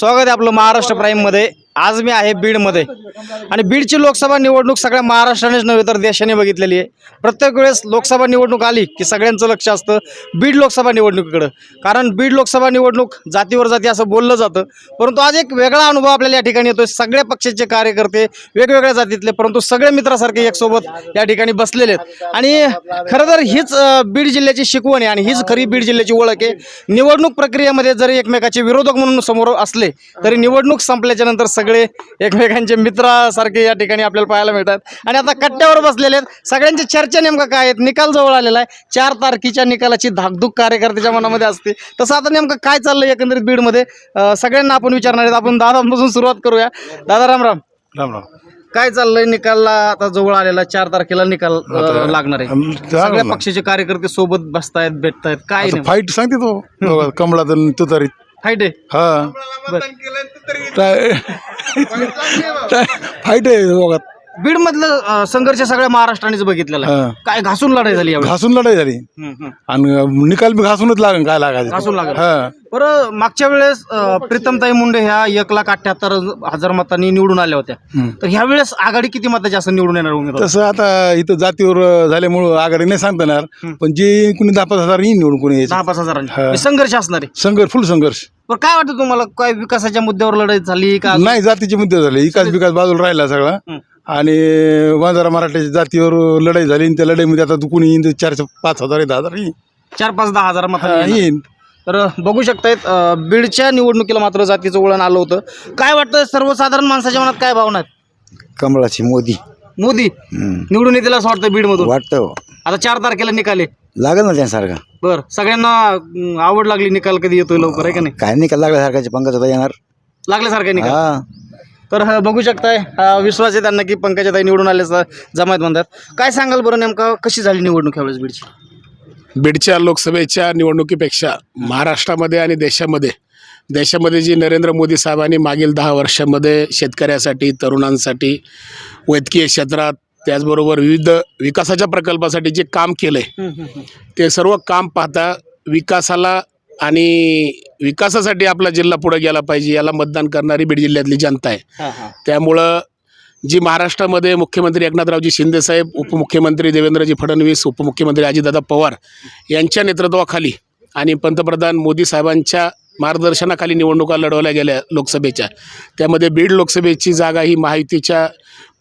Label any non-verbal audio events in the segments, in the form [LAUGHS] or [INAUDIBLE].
स्वागत आहे आपलं महाराष्ट्र प्राईममध्ये. आज मी आहे बीडमध्ये. आणि बीडची लोकसभा निवडणूक सगळ्या महाराष्ट्रानेच नव्हे तर देशाने बघितलेली आहे. प्रत्येक वेळेस लोकसभा निवडणूक आली की सगळ्यांचं लक्ष असतं बीड लोकसभा निवडणुकीकडं. कारण बीड लोकसभा निवडणूक जातीवर जाती असं बोललं जातं. परंतु आज एक वेगळा अनुभव आपल्याला या ठिकाणी येतोय. सगळ्या पक्षाचे कार्यकर्ते वेगवेगळ्या जातीतले परंतु सगळे मित्रासारखे एकसोबत या ठिकाणी बसलेले आहेत. आणि खरं तर हीच बीड जिल्ह्याची शिकवण आहे आणि हीच खरी बीड जिल्ह्याची ओळख आहे. निवडणूक प्रक्रियेमध्ये जरी एकमेकाचे विरोधक म्हणून समोर असले तरी निवडणूक संपल्याच्या नंतर सगळे एकमेकांचे मित्रासारखे या ठिकाणी आपल्याला पाहायला मिळतात. आणि आता कट्ट्यावर बसलेले आहेत. सगळ्यांची चर्चा नेमकं काय आहेत? निकाल जवळ आलेला आहे. चार तारखेच्या निकालाची धाकधूक कार्यकर्त्याच्या मनामध्ये असते. तसं आता नेमकं काय चाललंय एकंदरीत बीडमध्ये? सगळ्यांना आपण विचारणार आहेत. आपण दादांपासून सुरुवात करूया. दादा राम राम. राम राम. काय चाललंय निकालला? आता जवळ आलेला चार तारखेला निकाल लागणार आहे. सगळ्या. पक्षाचे कार्यकर्ते सोबत बसतायत भेटतायत. काय फाईट सांगते तो. कमळात तुतारीत. फाईट आहे. हा. फाईट [LAUGHS] आहे दोघात. बीड मधलं संघर्ष सगळ्या महाराष्ट्रानेच बघितलेला आहे. काय घासून लढाई झाली यावेळी? घासून लढाई झाली. आणि निकाल बी घासूनच लागेल काय लागायचं. घासून लागेल. हा. बरं मागच्या वेळेस अं, प्रीतमताई मुंडे ह्या एक लाख अठ्याहत्तर हजार मतांनी निवडून आल्या होत्या. हम्म. तर ह्या वेळेस आघाडी किती मताची असं निवडून येणार उमेदवार? तसं आता इथं जातीवर झाल्यामुळं आघाडी नाही सांगता येणार. पण जे कुणी दहा पाच हजार निवडून कोणी यायचं. दहा पाच हजारांनी. हा. म्हणजे संघर्ष असणार आहे. संघर्ष फुल संघर्ष. पण काय वाटतं तुम्हाला? काय विकासाच्या मुद्द्यावर लढाई झाली का? नाही जातीचे मुद्दे झाले. विकास विकास बाजूला राहिला सगळा. हम्म. आणि वंजारा मराठ्याच्या जातीवर लढाई झाली आणि त्या लढाईमध्ये आता कुणी येईन ते चारशे पाच हजार दहा हजार येईन. चार पाच दहा हजार हा, येणार. येईन. तर बघू शकतायत अं, बीडच्या निवडणुकीला मात्र जातीचं वळण आलं होतं. काय वाटतं सर्वसाधारण माणसाच्या मनात काय भावना आहेत? कमळाची मोदी. मोदी? निवडून येतील असं वाटतं बीडमधून? वाटतं. आता चार तारखेला निकाले लागेल ना त्यांसारखा. बर सगळ्यांना अं, आवड लागली निकाल कधी येतोय लवकर आहे का नाही? काय नाही का लागल्यासारखाचे पंकज होता येणार. लागल्यासारखे निकाल. हा. तर हा, बघू शकताय हा, विश्वास आहे त्यांना की पंकजाताई निवडून आल्याचा जमायत म्हणतात काय सांगाल बरं नेमका? कशी झाली निवडणूक यावेळेस बीडची? बीडच्या लोकसभेच्या निवडणुकीपेक्षा महाराष्ट्रामध्ये आणि देशामध्ये देशामध्ये जी नरेंद्र मोदी साहेबांनी मागील दहा वर्षामध्ये शेतकऱ्यासाठी तरुणांसाठी वैद्यकीय क्षेत्रात त्याचबरोबर विविध विकासाच्या प्रकल्पासाठी जे काम केलं आहे ते सर्व काम पाहता विकासाला आणि विकासासाठी आपला जिल्हा पुढे गेला पाहिजे याला मतदान करणारी बीड जिल्ह्यातली जनता आहे. त्यामुळं जी महाराष्ट्रामध्ये मुख्यमंत्री एकनाथरावजी शिंदेसाहेब उपमुख्यमंत्री देवेंद्रजी फडणवीस उपमुख्यमंत्री अजितदादा पवार यांच्या नेतृत्वाखाली आणि पंतप्रधान मोदी साहेबांच्या मार्गदर्शनाखाली निवडणुका लढवल्या गेल्या लोकसभेच्या. त्यामध्ये बीड लोकसभेची जागा ही महायुतीच्या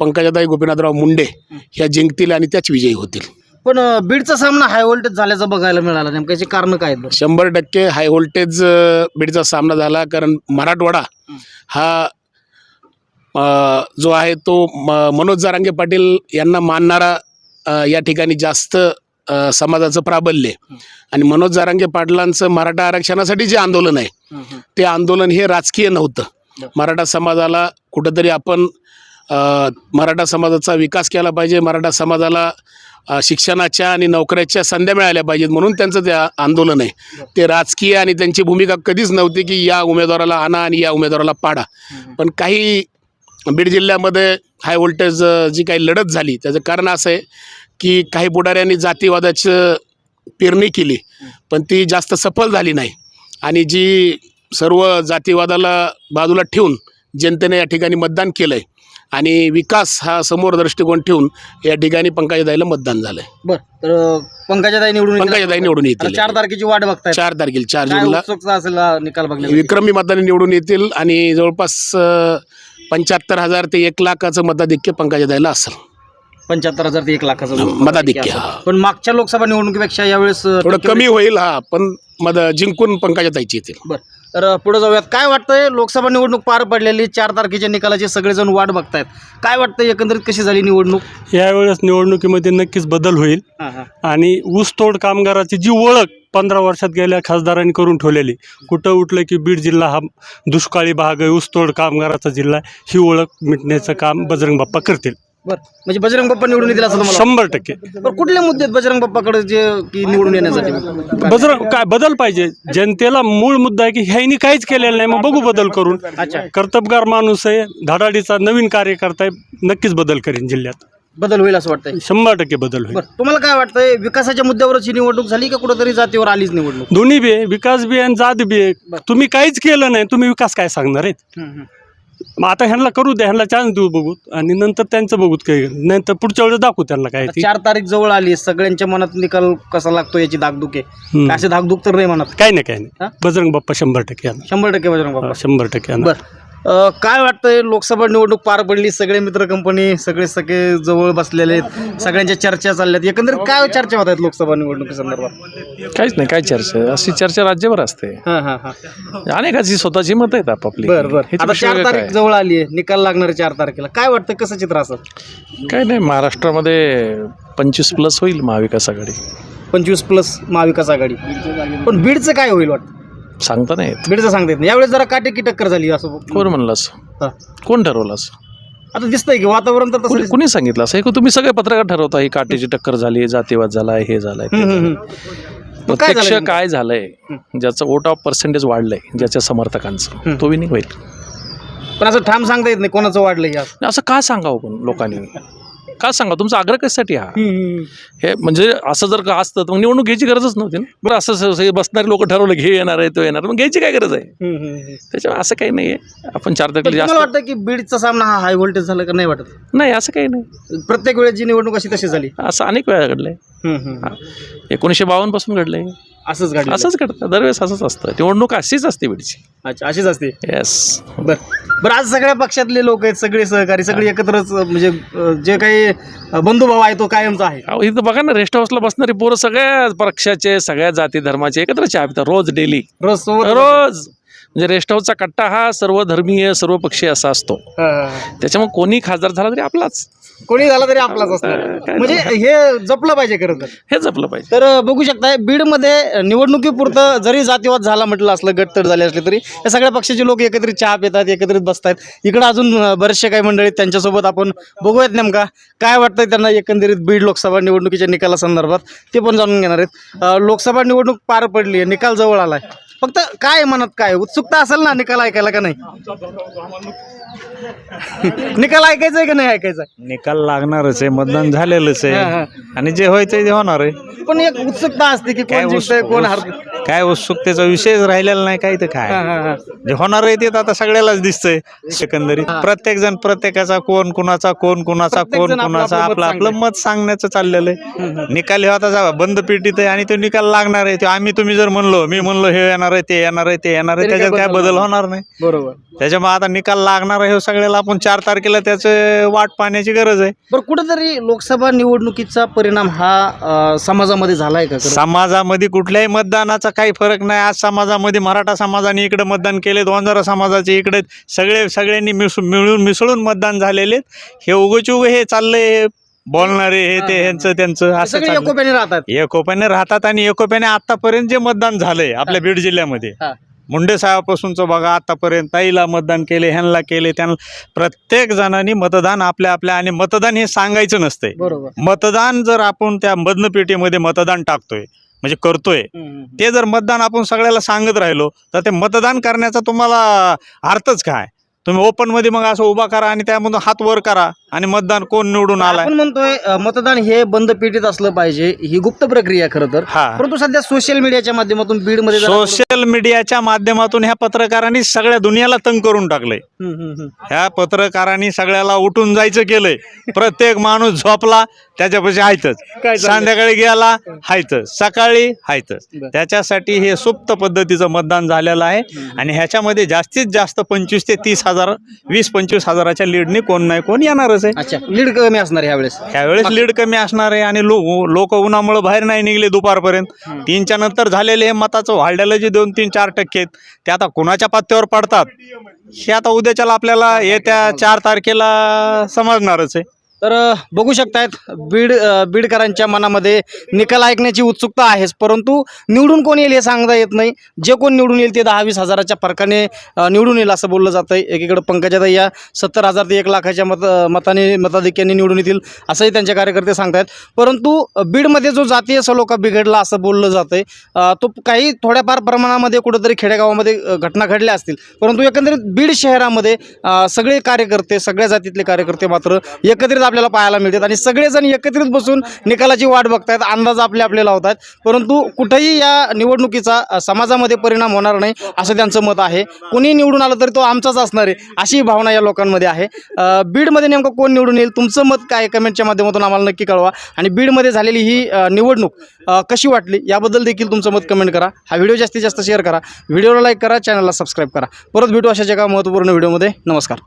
पंकजाताई गोपीनाथराव मुंडे ह्या जिंकतील आणि त्याच विजयी होतील. पण अं, बीडचा सामना हाय व्होल्टेज झाल्याचं बघायला मिळाला. नेमकं याची कारण काय आहेत? शंभर टक्के हाय व्होल्टेज अ, बीडचा सामना झाला कारण मराठवाडा हा. अ, जो आहे तो म- मनोज जारांगे पाटील यांना मानणारा अ, या ठिकाणी जास्त अ, समाजाचं प्राबल्य आहे. आणि मनोज जारांगे पाटलांचं मराठा आरक्षणासाठी जे आंदोलन आहे ते आंदोलन हे राजकीय नव्हतं. मराठा समाजाला कुठंतरी आपण अ, मराठा समाजाचा विकास केला पाहिजे मराठा समाजाला शिक्षणाच्या आणि नोकऱ्याच्या संध्या मिळाल्या पाहिजेत म्हणून त्यांचं ते आंदोलन आहे. ते राजकीय आणि त्यांची भूमिका कधीच नव्हती की या उमेदवाराला आणा आणि या उमेदवाराला पाडा. पण काही बीड जिल्ह्यामध्ये हाय व्होल्टेज जी काही लढत झाली त्याचं कारण असं आहे की काही पुढाऱ्यांनी जातीवादाचं पेरणी केली पण ती जास्त सफल झाली नाही. आणि जी सर्व जातीवादाला बाजूला ठेवून जनतेने या ठिकाणी मतदान केलं आहे आणि विकास हा समोर दृष्टिकोन ठेवून या ठिकाणी पंकजाताईला मतदान झालं आहे बरं तर अं, पंकजाताई निवडून येतील. असं पंकजाताई वाटतं? निवडून आता येतील चार तारखेची वाट बघताय चार तारखेला चार काय जूनला. उत्सुकता असेल हा निकाल बघण्यासाठी विक्रमी मताने निवडून येतील आणि जवळपास पंच्याहत्तर हजार ते एक लाखाचं मताधिक्य पंकजाताईला असेल. पंच्याहत्तर हजार ते एक लाखाचं मताधिक्य, असेल. हा. पण मागच्या लोकसभा निवडणुकीपेक्षा यावेळेस अं, थोडं कमी होईल. हा पण मत जिंकून पंकजाताईची येतील. बरं तर पुढे जाऊयात. काय वाटतंय? लोकसभा निवडणूक पार पडलेली चार तारखेच्या निकालाची सगळेजण वाट बघतायत. काय वाटतं एकंदरीत कशी झाली निवडणूक? यावेळेस निवडणुकीमध्ये नक्कीच बदल होईल. आणि ऊसतोड कामगाराची जी ओळख पंधरा वर्षात गेल्या खासदारांनी करून ठेवलेली कुठं उठलं की बीड जिल्हा हा दुष्काळी भाग आहे ऊसतोड कामगाराचा जिल्हा आहे ही ओळख मिटण्याचं काम बजरंग बाप्पा करतील. बरं. म्हणजे बजरंग बाप्पा निवडून येतील असं तुम्हाला शंभर टक्के? बरं कुठले मुद्दे आहेत बजरंग बाप्पाकडे जे की निवडून येण्यासाठी? बजरंग काय बदल पाहिजे? जनतेला मूळ मुद्दा आहे की ह्यानी काहीच केलेलं नाही मग बघू बदल करून. कर्तबगार माणूस आहे धडाडीचा नवीन कार्यकर्ता आहे नक्कीच बदल करीन जिल्ह्यात. बदल होईल असं वाटतंय? शंभर टक्के बदल होईल. बरं तुम्हाला काय वाटतंय विकासाच्या मुद्द्यावरच ही निवडणूक झाली का कुठेतरी जातीवर आलीच निवडणूक? दोन्ही बी आहे विकास बी आहे आणि जात बी आहे. तुम्ही काहीच केलं नाही तुम्ही विकास काय सांगणार आहेत? मग आता ह्यांना करू द्या ह्यांना चान्स देऊ बघू आणि नंतर त्यांचं बघू काही नंतर पुढच्या वेळेस दाखवू त्यांना काय ती. चार तारीख जवळ आली सगळ्यांच्या मनात निकाल कसा लागतो याची धाकधूक हम्म. असे धाकधूक तर नाही म्हणत. काही नाही काही हा? नाही बजरंग बाप्पा शंभर टक्के येणार. शंभर टक्के बजरंग बाप्पा. शंभर टक्के येणार. बर. काय वाटतंय? लोकसभा निवडणूक पार पडली सगळे मित्र कंपनी सगळे सगळे जवळ बसलेले आहेत सगळ्यांच्या चर्चा चालल्यात एकंदरीत काय चर्चा होत आहेत लोकसभा निवडणुकी संदर्भात? काहीच नाही काय चर्चा? अशी चर्चा राज्यभर असते. हा हा हा. अनेकाची स्वतःची मत आहेत आपापली. बर बर. आता चार तारीख. जवळ आली आहे निकाल लागणार आहे चार तारखेला. काय वाटतं कसं चित्र असं काय नाही महाराष्ट्रामध्ये पंचवीस प्लस होईल महाविकास आघाडी. पंचवीस प्लस महाविकास आघाडी. पण बीडचं काय होईल वाटतं? सांगता नाही येत. बीडचं सांगता येत नाही. यावेळेस जरा काटेकी टक्कर झाली असं. कोण म्हणलं असं? हा. कोण ठरवलं असं? आता दिसतंय की वातावरण तर कुणी तसं कुणी सांगितलं असं? हे तुम्ही सगळे पत्रकार ठरवता ही काटेची टक्कर झाली जातीवाद झालाय हे झालंय ते हम्म, झालंय. हम्म, हम्म. मग काय प्रत्यक्ष झालं काय झालंय? ज्याचं वोट ऑफ पर्सेंटेज वाढलंय ज्याच्या समर्थकांचं. तो विनिंग होईल. पण असं ठाम सांगता येत नाही कोणाचं वाढलं असं. असं का सांगावं पण लोकांनी? का सांगा तुमचा आग्रह कशासाठी हा? हे म्हणजे असं जर का असतं तर मग निवडणूक घ्यायची गरजच नव्हती ना. बरं असं स- बसणारे लोक ठरवलं घे येणार आहे तो येणार. मग घ्यायची काय गरज आहे. त्याच्यामुळे असं काही नाही आहे आपण चार तारखेला तुम्हाला जास्त वाटतं की बीडचा सामना हा हाय व्होल्टेज झाला का नाही वाटत? नाही असं काही नाही. प्रत्येक वेळेस जी निवडणूक अशी तशी झाली. असं अनेक वेळा घडलंय. हम्म, हम्म. एकोणीसशे बावन्नपासून घडलंय. असंच घडलं असंच घडतं. दरवेळेस असंच असतं. निवडणूक अशीच असते बीडची. अच्छा अशीच असते. येस बर. बरं आज सगळ्या पक्षातले लोक आहेत सगळे सहकारी सगळे एकत्रच म्हणजे अं, जे काही बंधुभाव आहे तो कायमचा आहे. अहो इथं बघा ना रेस्ट हाऊसला बसणारी पोरं सगळ्या पक्षाचे सगळ्या जाती धर्माचे एकत्र चहा पितात रोज डेली रोज सोबत रोज. म्हणजे रेस्ट हाऊसचा कट्टा हा सर्वधर्मीय सर्व पक्षीय असा असतो. त्याच्यामुळे कोणी खासदार झाला तरी आपलाच. कोणी झाला तरी आपलाच असणार. म्हणजे हे जपलं पाहिजे खरं तर. हे जपलं पाहिजे. तर बघू शकताय बीडमध्ये निवडणुकीपुरतं जरी जातीवाद झाला म्हटलं असलं गटतट झाले असले तरी या सगळ्या पक्षाचे लोक एकत्रित चहा पितात एकत्रित बसतायत. इकडं अजून बरेचसे काही मंडळी आहेत, त्यांच्यासोबत आपण बघूयात नेमका काय वाटतंय त्यांना एकंदरीत बीड लोकसभा निवडणुकीच्या निकालासंदर्भात. ते पण जाणून घेणार आहेत. लोकसभा निवडणूक पार पडली आहे निकाल जवळ आलाय. फक्त काय मनात काय? उत्सुकता असेल ना निकाल ऐकायला का नाही? निकाल ऐकायचा आहे का नाही ऐकायचा निकाल लागणारच आहे मतदान झालेलंच हा, हा. आहे आणि जे व्हायचं ते होणार आहे. पण एक उत्सुकता असते की काय कोण जिंकतंय कोण हार उत्सुक- काय उत्सुकतेचा विषयच राहिलेला नाही काय तर काय. जे होणार आहे ते तर आता सगळ्यालाच दिसतंय एकंदरीत. प्रत्येक जण प्रत्येकाचा कोण कुणाचा कोण कुणाचा कोण आपलं कुणाचा आपलं मत आपलं आपलं सांगतंय. मत सांगण्याचं चाललेलं आहे. निकाल हे आता जा बंद पेटीत आहे आणि तो निकाल लागणार आहे. ते आम्ही तुम्ही जर म्हणलो मी म्हणलो हे येणार आहे ते येणार आहे ते येणार आहे त्याच्यात काय बदल होणार? नाही. बरोबर. त्याच्यामुळे आता निकाल लागणार आहे हे सगळ्याला आपण चार तारखेला त्याचं वाट पाहण्याची गरज आहे. बरं कुठेतरी लोकसभा निवडणुकीचा परिणाम हा अं, समाजामध्ये झालाय का? खरं? समाजामध्ये कुठल्याही मतदानाचा काही फरक नाही. आज समाजामध्ये मराठा समाजाने इकडे मतदान केले वंजारा समाजाचे इकडे सगळे सगळ्यांनी मिसू मिळून मिसळून मतदान झालेले हे उगच उग हे चाललंय हे बोलणारे हे ते ह्यांचं त्यांचं असं सगळे चाललंय. एकोप्याने राहतात. एकोप्याने राहतात आणि एकोप्याने आतापर्यंत जे मतदान झालंय आपल्या बीड जिल्ह्यामध्ये. हा. मुंडे साहेबापासूनचं बघा आतापर्यंत ताईला मतदान केले ह्यांना केले त्यांना प्रत्येक जणांनी मतदान आपल्या आपल्या आणि मतदान हे सांगायचं नसतंय. बरोबर. मतदान जर आपण त्या मतनपेटीमध्ये मतदान टाकतोय म्हणजे करतोय ते जर मतदान आपण सगळ्याला सांगत राहिलो तर ते मतदान करण्याचा तुम्हाला अर्थच काय? तुम्ही ओपनमध्ये मग असं उभा करा आणि त्यामधून हात वर करा आणि मतदान कोण निवडून आलाय? आपण म्हणतोय अं, मतदान हे बंद पेटीत असलं पाहिजे ही गुप्त प्रक्रिया खरं तर. हा. परंतु सध्या सोशल मीडियाच्या माध्यमातून बीडमध्ये सोशल मीडियाच्या माध्यमातून ह्या पत्रकारांनी सगळ्या दुनियाला तंग करून टाकलंय. ह्या पत्रकारांनी सगळ्याला उठून जायचं केलंय. प्रत्येक माणूस झोपला त्याच्यापाशी हायतच? संध्याकाळी गेला हायतच. सकाळी हायतच. बरं. त्याच्यासाठी हे सुप्त पद्धतीचं मतदान झालेलं आहे. आणि ह्याच्यामध्ये जास्तीत जास्त पंचवीस ते तीस हजार वीस पंचवीस हजाराच्या लीडने कोण नाही कोण येणारच आहे. अच्छा लीड कमी असणार ह्यावेळेस. त्यावेळेस लीड कमी असणार आहे आणि लोक उन्हामुळे बाहेर नाही निघले दुपारपर्यंत. तीनच्या नंतर झालेले हे मताचं वाढलेलं जे दोन तीन चार टक्के आहेत. ते आता कुणाच्या पत्त्यावर पडतात? हे आता उद्याच्याला आपल्याला येत्या चार तारखेला समजणारच आहे. तर बघू शकतायत बीड बीडकरांच्या मनामध्ये निकाल ऐकण्याची उत्सुकता आहेच. परंतु निवडून कोण येईल हे सांगता येत नाही. जे कोण निवडून येईल ते दहा वीस हजाराच्या फरकाने निवडून येईल असं बोललं जातं आहे एकीकडे पंकजाताई या सत्तर हजार ते एक लाखाच्या मत मताने मताधिक्याने निवडून येतील असंही त्यांचे कार्यकर्ते सांगतायत. परंतु बीडमध्ये जो जातीय सलोखा बिघडला असं बोललं जातं आहे तो काही थोड्याफार प्रमाणामध्ये कुठंतरी खेडेगावामध्ये घटना घडल्या असतील. परंतु एकंदरीत बीड शहरामध्ये सगळे कार्यकर्ते सगळ्या जातीतले कार्यकर्ते मात्र एकत्रित आपल्याला पाहायला मिळतात आणि सगळेजण एकत्रित बसून निकालाची वाट बघतायत अंदाज आपले आपले लावतात परंतु कुठेही या निवडणुकीचा समाजामध्ये परिणाम होणार नाही असं त्यांचं मत आहे. कोणी निवडून आलं तरी तो आमचाच असणार आहे अशी भावना या लोकांमध्ये आहे. बीडमध्ये नेमकं कोण निवडून येईल तुमचं मत काय कमेंटच्या माध्यमातून आम्हाला नक्की कळवा. आणि बीडमध्ये झालेली ही निवडणूक कशी वाटली? याबद्दल देखील तुमचं मत कमेंट करा. हा व्हिडिओ जास्तीत जास्त शेअर करा. व्हिडिओला लाईक करा चॅनलला सबस्क्राईब करा. परत भेटू अशाच एका महत्त्वपूर्ण व्हिडिओमध्ये. नमस्कार.